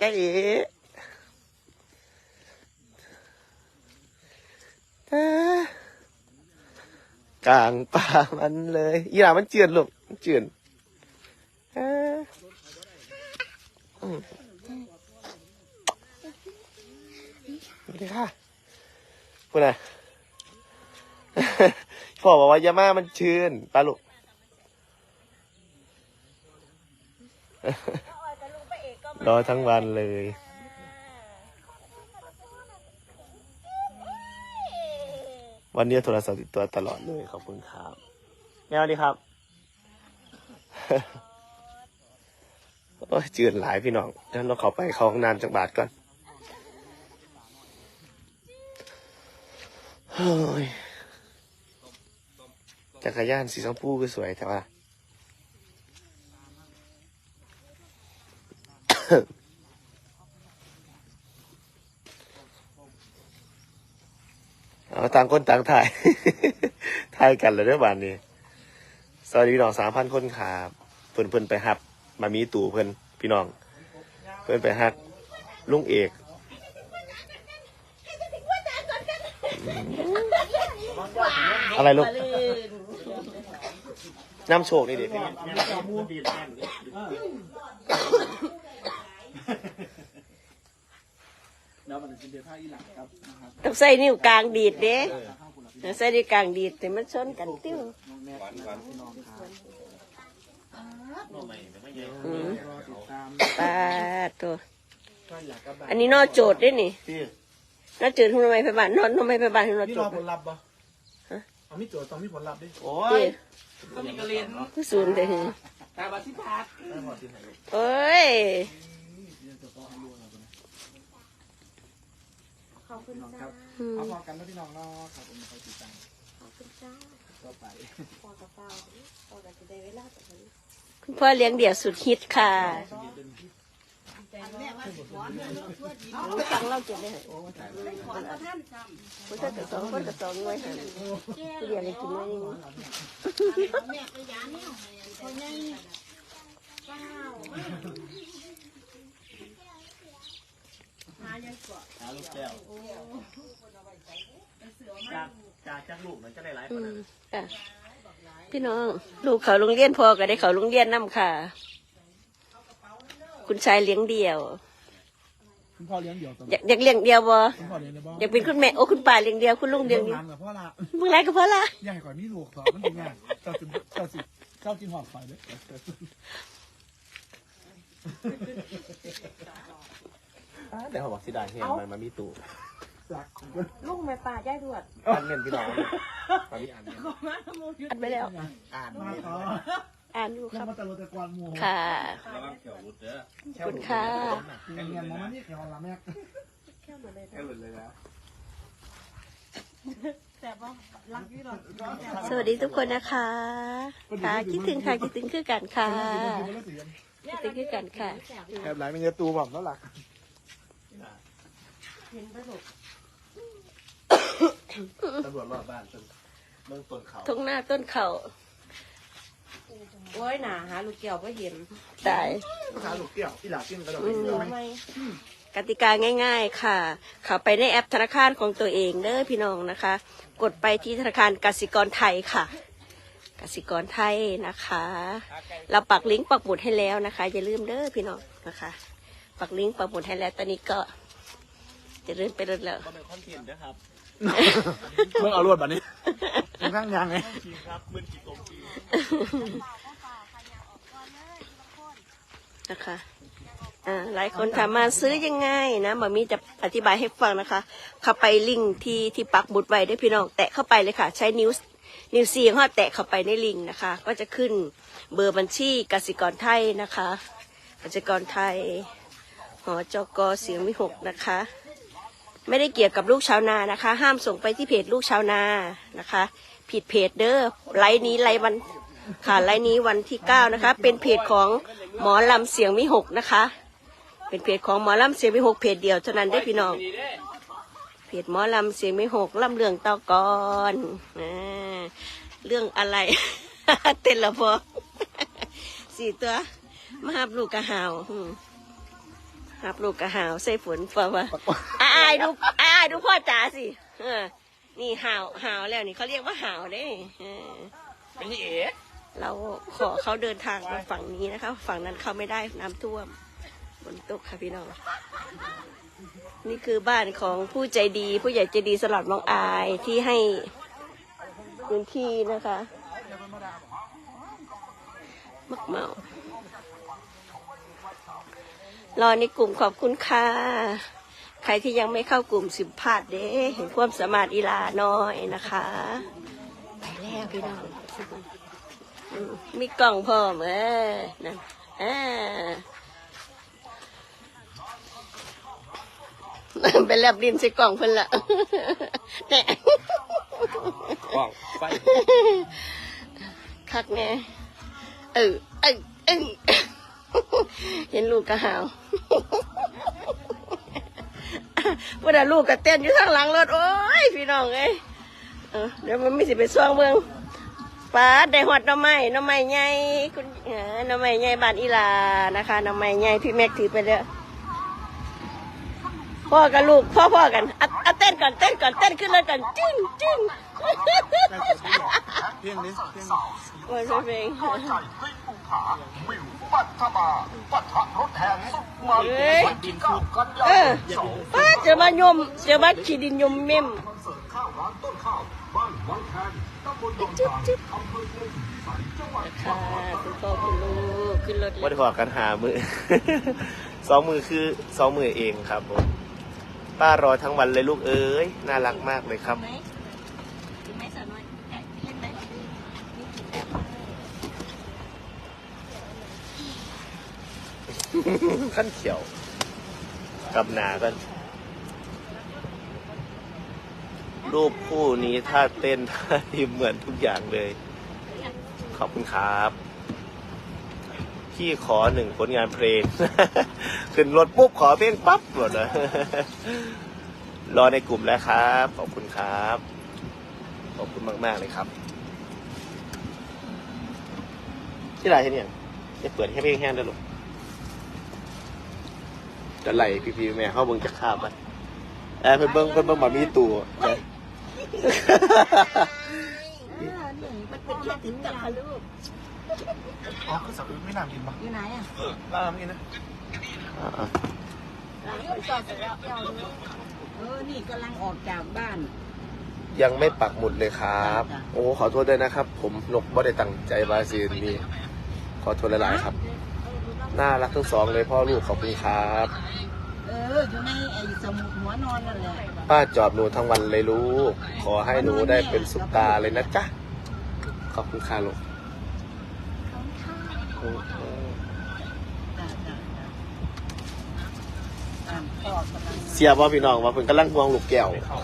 กเอ๋เอ้อกลางป่ามันเลยอีหลามันเจือนลูกเจือนเอ้ออืมสวัสดีค่ะพูดอะไรพ่อบอกว่ายาม่ามันชื้นปลาลูก รอทั้งวันเลย วันนี้โทรศัพท์ติดตัวตลอดเลยขอบคุณครับแมวดีครับโอ้ยจืดหลายพี่น้องเดี๋ยวเราเข้าไปเข้าห้องน้ำจังบาทก่อนเฮ้ยจักรยานสีชมพูก็สวยแต่ว่า เอาต่างคนต่างถ่าย ถ่ายกันเลยเด้อบ้านนี้ สวัสดีพี่น้องสามพันคนครับเพิ่อนเพิ่อนไปฮับ มามีตู่เพิ่อนพี่น้อง เพิ่อนไปฮัก ลุงเอกอะไรลูกน้ำโชคนี่เด็กพี่ แล้วมันจะเป็นท่าอีหลังครับนะครับต้องใส่นิ้วกลางดีดเด้ต้องใส่นิ้วกลางดีดแต่มันชนกันติ้วน้องแม่นะครับพี่น้องครับอืมรอติดตามปาดตัวก็อยากกระบะอันนี้นอโจทย์ด้วยนี่พี่นอโจทย์ทำไมไปบ้านนอนทำไมไปบ้านทำไมนี่โจรทอย์ผลลัพธ์ปะเอามีโจทย์ต้องมีผลลัพธ์ดิโอ้เด้ยก็มีกระเรียนผู้ศูนย์เด้อตาบัติพัดโอ้ย น้องครับอืมเอาพอกันแล้วพี่น้องเนาะครับผมคอยติดตามต่อไปคุณพ่อเลี้ยงเดี่ยวสุดฮิตค่ะฟังเล่าเจ็บเลยผู้ชายกับสองคนกับสองหน่วยค่ะผู้เดียวเลยกินห น่วยหนึงจากจากจากลูกมันจะได้หลายคอืนมค่ะพี่น้อง ลูกเขาโรงเรียนพอก็ได้เขาโรงเรียนน้ำค่ะ คุณชายเลี้ยงเดี่ยว คุณพ่อเลี้ยงเดี่ยวตลออยากอยากเลี้ยงเดียวบ่คุณพ่อเลี้ยงได้บ้างอยากเป็นคุณแม่โอ้คุณป่าเลี้ยงเดียวคุณลุงเลี้ยงเดียวงานกับพ่อละมึงไรก็พอละใหญ่กว่านี้ลูกสอบมันเป็นไงเจ้าสิเจ้าสิเจ้ากินหอดไฟด้วย เดี๋ยวเขาบอกสิได้เห็นมันมามีตู่สักลุงแม่ป่าย่ายทวดอันเงินพี่น้องมามีอันอัดไปแล้ว อ่านมาต่ออ่านอยู่คยัรังบมาตะลุตะกวนหมูค่ะขอบคุณค่ะเงียนเงียนมานี่เขียวละแม่แค่หลุดเลยนะสวัสดีทุกคนนะคะ ค่ะ คิดถึงค่ะ คิดถึงคือกันค่ะ คิดถึงคือกันค่ะแอบหลายมันจะตูบอกแล้วหลัก ตำรวจรอบบ้านจนเมืองต้นเขาทงหน้าต้นเขาโอ้ยหนาหาลูกเกี่ยวก็เห็นตายขาลูกเกี่ยวที่หลักกินกระโดดอืมทำไมกติกาง่ายๆค่ะ เข้าไปในแอปธนาคารของตัวเองเด้อพี่น้องนะคะ กดไปที่ธนาคารกสิกรไทยค่ะ กสิกรไทยนะคะ เราปักลิงก์ปักหมุดให้แล้วนะคะ อย่าลืมเด้อพี่น้องนะคะ ปักลิงก์ปักหมุดให้แล้วตอนนี้ก็ จะเริ่มไปเรื่อยแล้วก็เป็นคอนเทนต์นะครับเมื่อเอารวดแบบนี้ข้างยางไงจริงครับมือกี่ตรงจริงนะคะอ่าหลายคนถามมาซื้อยังไงนะมามีจะอธิบายให้ฟังนะคะ เข้าไปลิงก์ที่ที่ปักหมุดไว้ได้อพี่น้อง แตะเข้าไปเลยค่ะ ใช้นิ้วนิ้วซีของเราแตะเข้าไปในลิงก์นะคะ ก็จะขึ้นเบอร์บัญชีกสิกรไทยนะคะกสิกรไทยหอจกเสียงมิหกนะคะ ไม่ได้เกี่ยวกับลูกชาวนานะคะ ห้ามส่งไปที่เพจลูกชาวนานะคะ ผิดเพจเด้อไลน์นี้ไลน์วันค่ะไลน์นี้วันที่เก้านะคะ เป็นเพจของหมอลำเสียงมิหกนะคะ เป็นเพจของหมอลำเสียงมิหกเพจเดียวเท่านั้นได้พี่น้องเพจหมอลำเสียงมิหกลำเรื่องตากอนเรื่องอะไร เต้นละพอสี่ตัวมาหับลูกกระหาวอืมรับลูกกระหาวใส่ฝนฟ้าว่าายดูอายดูพ่อจ๋าสิเออนี่หาวหาวแล้วนี่เขาเรียกว่าหาวเด้เออเป็นเอ๋เราขอเขาเดินทางมาฝั่งนี้นะคะ ฝั่งนั้นเขาไม่ได้น้ำท่วมฝนตกค่ะพี่น้อง นี่คือบ้านของผู้ใจดีผู้ใหญ่ใจดีสลัดมองอายที่ให้พื้นที่นะคะ มักเมารอในกลุ่มขอบคุณค่ะ ใครที่ยังไม่เข้ากลุ่มสิบพลาดเด้เห็นความสามารถอีลาน้อยนะคะ ไปแล้วพี่น้องอืมมีกล่องพร้อมเออนั่นอ่าเป็นแลบดินใส่กล่องเพิ่นละแหน่กล้องไฟคักแน่เออเออเออเห็นลูกกระหาว ว่าแต่ลูกกระเต้นอยู่ข้างหลังรถโอ้ยพี่น้องเอ้ยเออเดี๋ยวมันไม่สิไปซ่วงเมืองป้าได้หอดหน้ำไม้หน้ำไม้ใหญ่คุณเออหน้ำไม้ใหญ่บ้านอีลานะคะหน้ำไม้ใหญ่พี่แม็กถือไปเด้อพ่อกับลูกพ่อพ่อกันอะอะเต้นก่อนเต้นก่อนเต้นขึ้นเลยก่อนจึ้งจึ้งเพียงนี้เพียงโอ้ยเพลง ปัทมาปัทะรถแห่สุดมันเฮ้ยดินคูดกันยาเออป้าจะมายมจะมาขีดินยมเม่มคอนเสิร์ตข้าวร้านต้นข้าวบ้านวังแคนตำบลดงจึ๊บจานจึ๊บอำเภอเมืองสันจังหวัดค่ะคุณพ่อคุณลูกขึ้นรถเลวัยนพอกันหามือสองมือคือสองมือเองครับผมป้ารอทั้งวันเลยลูกเอ้ยน่ารักมากเลยครับ ขั้นเขียวกับหนากัน รูปคู่นี้ท่าเต้นท่าทีเหมือนทุกอย่างเลย ขอบคุณครับ พี่ขอหนึ่งผลงานเพลง ขึ้นรถปุ๊บขอเพลงปั๊บหมดเลยรอในกลุ่มแล้วครับ ขอบคุณครับ ขอบคุณมาก ๆ เลยครับ ที่ไรที่เนี่ยจะเปิดให้เพลงแห้งได้หรอ จะไหลพี่พี่แม่เข้าเบิ้งจะข้ามไปแอบเพิ่นเบิ้งเพิ่นเบิ้งมามีตู่เอ้ยมันเป็นแค่ถึงกับลูกอ๋อคือสับไม่นานกินปะอยู่ไหนอะน้ำนี่นะอ่าเออนี่กำลังออกจากบ้านๆยังไม่ปักหมุดเลยครับ โอ้ขอโทษด้วยนะครับ ผมนกบ่ได้ตั้งใจบาซีนมีขอโทษหลายๆครับ น่ารักทั้งสองเลยพ่อลูกขอบคุณครับ เอออยู่ในไอ้สมุดหัวนอนนั่นแหละป้าจอบหนูทั้งวันเลยลูก ขอให้หนูได้เป็นสุปตาเลยนะจ๊ะ ขอบคุณค่ะลูกจ้ะจ้ะจ้ะอ่านพ่อกำลัง เสียบ่พี่น้องว่าเพิ่นกำลังห่วงลูกแก้ว เข้า